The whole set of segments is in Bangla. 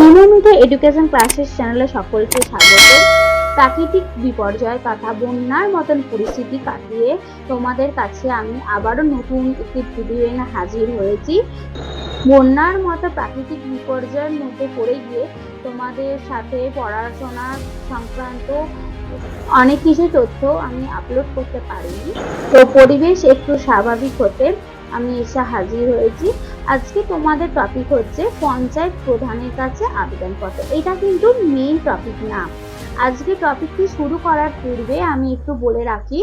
নিয়মিত এডুকেশন ক্লাসের চ্যানেলে সকলকে স্বাগত। প্রাকৃতিক বিপর্যয় তথা বন্যার মতন পরিস্থিতি কাটিয়ে তোমাদের কাছে আমি আবারও নতুন একটি ভিডিও এনে হাজির হয়েছি। বন্যার মতো প্রাকৃতিক বিপর্যয়ের মধ্যে পড়ে গিয়ে তোমাদের সাথে পড়াশোনা সংক্রান্ত অনেক কিছু তথ্য আমি আপলোড করতে পারিনি। তো পরিবেশ একটু স্বাভাবিক হতে আমি এসে হাজির হয়েছি। আজকে তোমাদের টপিক হচ্ছে পঞ্চায়েত প্রধানের কাছে আবেদনপত্র। এটা কিন্তু মেইন টপিক না। আজকে টপিকটি শুরু করার পূর্বে আমি একটু বলে রাখি,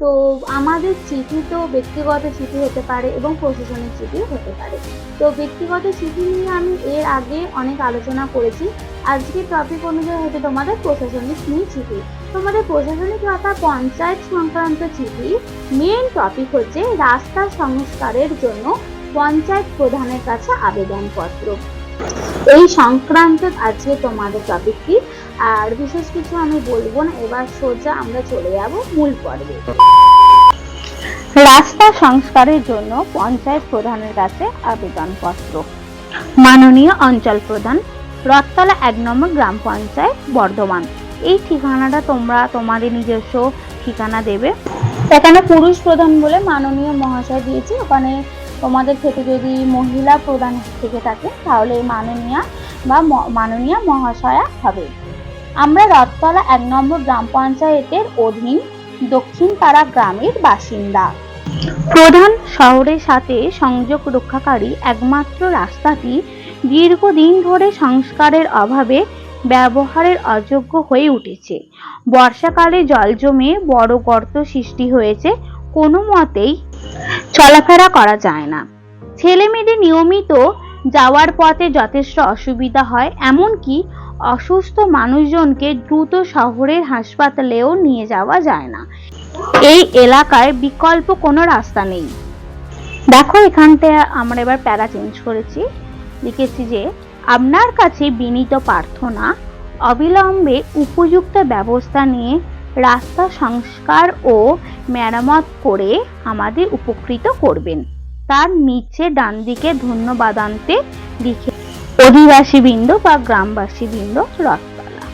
তো আমাদের চিঠি তো ব্যক্তিগত চিঠি হতে পারে এবং প্রশাসনিক চিঠি হতে পারে। তো ব্যক্তিগত চিঠি নিয়ে আমি এর আগে অনেক আলোচনা করেছি। আজকে টপিক অনুযায়ী হচ্ছে তোমাদের প্রশাসনিক নিয়ে চিঠি। তোমাদের প্রশাসনিক তথা পঞ্চায়েত সংক্রান্ত চিঠি। মেন টপিক হচ্ছে রাস্তা সংস্কারের জন্য পঞ্চায়েত প্রধানের কাছে আবেদনপত্র। এই সংক্রান্ত আজকে তোমাদের টপিকটি আর বিশেষ কিছু আমি বলব না, এবার সোজা আমরা চলে যাব মূল পর্বে। রাস্তা সংস্কারের জন্য পঞ্চায়েত প্রধানের কাছে আবেদনপত্র। মাননীয় অঞ্চল প্রধান রথতলা এক নম্বর গ্রাম পঞ্চায়েত, বর্ধমান। এই ঠিকানাটা তোমরা তোমাদের নিজস্ব ঠিকানা দেবে। এখানে পুরুষ প্রধান বলে মাননীয় মহাশয় দিয়েছি, ওখানে তোমাদের থেকে যদি মহিলা প্রধান থেকে থাকে, তাহলে মাননীয়া বা মাননীয়া মহাশয়া হবে। আমরা রথতলা এক নম্বর গ্রাম পঞ্চায়েতের অধীন দক্ষিণ পাড়া গ্রামের বাসিন্দা। প্রধান শহরের সাথে সংযোগ রক্ষাকারী একমাত্র রাস্তাটি দীর্ঘদিন ধরে সংস্কারের অভাবে ব্যবহারের অযোগ্য হয়ে উঠেছে। বর্ষাকালে জল জমে বড় গর্ত সৃষ্টি হয়েছে। কোনো মতেই চলাফেরা করা যায় না। ছেলে মেয়েদের নিয়মিত যাওয়ার পথে যথেষ্ট অসুবিধা হয়, এমনকি অসুস্থ মানুষজনকে দ্রুত শহরের হাসপাতালেও নিয়ে যাওয়া যায় না। এই এলাকায় বিকল্প কোনো রাস্তা নেই। দেখো, এখানটা আমরা এবার প্যারা চেঞ্জ করেছি। লিখেছি যে, আপনার কাছে বিনীত প্রার্থনা, অবিলম্বে উপযুক্ত ব্যবস্থা নিয়ে রাস্তা সংস্কার ও মেরামত করে আমাদের উপকৃত করবেন। তার নিচে ডান দিকে ধন্যবাদান্তে লিখে অধিবাসী বৃন্দ বা গ্রামবাসী বৃন্দ রথতলা।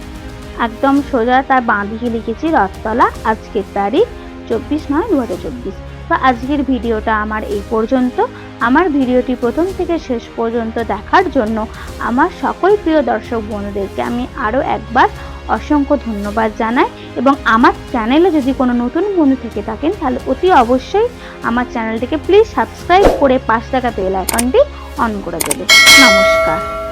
একদম সোজা তার বাঁ দিকে লিখেছি রথতলা, আজকের তারিখ চব্বিশ নয় দু হাজার চব্বিশ। তো আজকের ভিডিওটা আমার এই পর্যন্ত। আমার ভিডিওটি প্রথম থেকে শেষ পর্যন্ত দেখার জন্য আমার সকল প্রিয় দর্শক বন্ধুদেরকে আমি আরও একবার অসংখ্য ধন্যবাদ জানাই এবং আমার চ্যানেলে যদি কোনো নতুন বন্ধু থেকে থাকেন, তাহলে অতি অবশ্যই আমার চ্যানেলটিকে প্লিজ সাবস্ক্রাইব করে পাঁচ টাকা বেল আইকনটি অন করে দেবে নমস্কার।